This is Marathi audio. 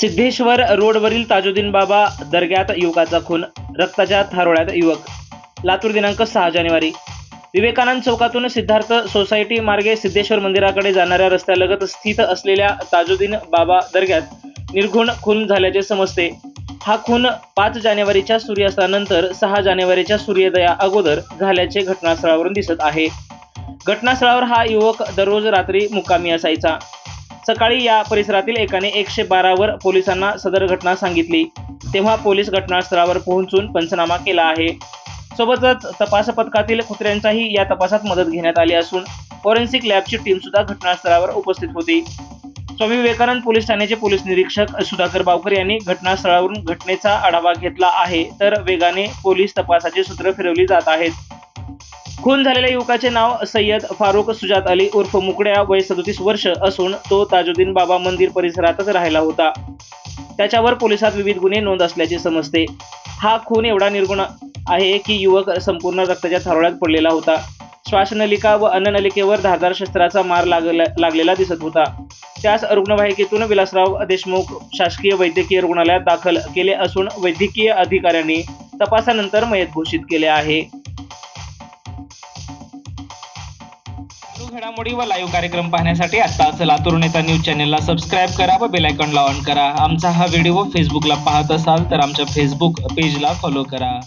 सिद्धेश्वर रोडवरील ताजुद्दीन बाबा दर्ग्यात युवकाचा खून रक्ताच्या थारोळ्यात युवक. लातूर दिनांक सहा जानेवारी. विवेकानंद चौकातून सिद्धार्थ सोसायटी मार्गे सिद्धेश्वर मंदिराकडे जाणाऱ्या रस्त्यालगत स्थित असलेल्या ताजुद्दीन बाबा दर्ग्यात निर्घुण खून झाल्याचे समजते. हा खून पाच जानेवारीच्या सूर्यास्तानंतर सहा जानेवारीच्या सूर्योदया अगोदर झाल्याचे घटनास्थळावरून दिसत आहे. घटनास्थळावर हा युवक दररोज रात्री मुक्कामी असायचा. सकाळी या परिसरातील एकाने एकशे बारावर पोलिसांना सदर घटना सांगितली. तेव्हा पोलीस घटनास्थळावर पोहोचून पंचनामा केला आहे. सोबतच तपास पथकातील कुत्र्यांचाही या तपासात मदत घेण्यात आली असून फॉरेन्सिक लॅबची टीम सुद्धा घटनास्थळावर उपस्थित होती. स्वामी विवेकानंद पोलीस ठाण्याचे पोलीस निरीक्षक सुधाकर बावकर यांनी घटनास्थळावरून घटनेचा आढावा घेतला आहे. तर वेगाने पोलीस तपासाची सूत्र फिरवली जात आहेत. खून झालेल्या युवकाचे नाव सय्यद फारुख सुजात अली उर्फ मुकड्या वय सदोतीस वर्ष असून तो ताजुद्दीन बाबा मंदिर परिसरातच राहिला होता. त्याच्यावर पोलिसात विविध गुन्हे नोंद असल्याचे समजते. हा खून एवढा निर्गुण आहे की युवक संपूर्ण रक्ताच्या थारोळ्यात पडलेला होता. श्वासनलिका व अन्ननलिकेवर धारदार शस्त्राचा मार लागला लागलेला दिसत होता. त्यास रुग्णवाहिकेतून विलासराव देशमुख शासकीय वैद्यकीय रुग्णालयात दाखल केले असून वैद्यकीय अधिकाऱ्यांनी तपासानंतर मयत घोषित केले आहे. घडामोडी व लाईव्ह कार्यक्रम पाहण्यासाठी आत्ताच लातूर नेता न्यूज चॅनलला सबस्क्राईब करा व बेल आयकॉनला ऑन करा. आमचा हा व्हिडिओ फेसबुकला पाहत असाल तर आमच्या फेसबुक पेजला फॉलो करा.